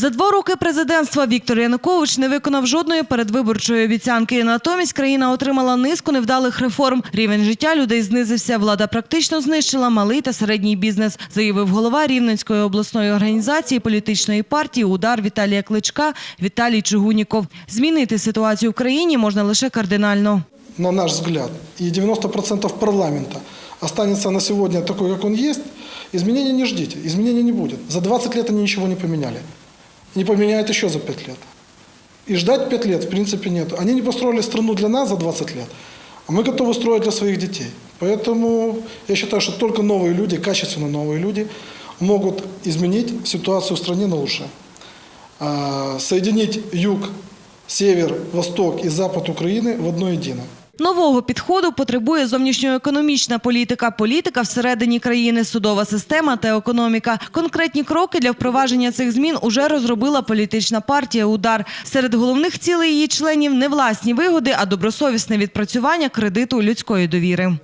За два роки президентства Віктор Янукович не виконав жодної передвиборчої обіцянки. Натомість країна отримала низку невдалих реформ. Рівень життя людей знизився. Влада практично знищила малий та середній бізнес, заявив голова Рівненської обласної організації політичної партії Удар Віталія Кличка Віталій Чугуніков. Змінити ситуацію в країні можна лише кардинально. на наш взгляд, и 90% парламента останется на сегодня такой, как он есть, изменений не ждите, изменений не будет. За 20 лет они ничего не поменяли. Не поменяют еще за 5 лет. И ждать 5 лет, в принципе, нет. Они не построили страну для нас за 20 лет, а мы готовы строить для своих детей. Поэтому я считаю, что только новые люди, качественно новые люди, могут изменить ситуацию в стране на лучшее. А, Соединить юг, север, восток и запад Украины в одно единое. Нового підходу потребує зовнішньоекономічна політика, політика всередині країни, судова система та економіка. Конкретні кроки для впровадження цих змін уже розробила політична партія Удар. Серед головних цілей її членів не власні вигоди, а добросовісне відпрацювання кредиту людської довіри.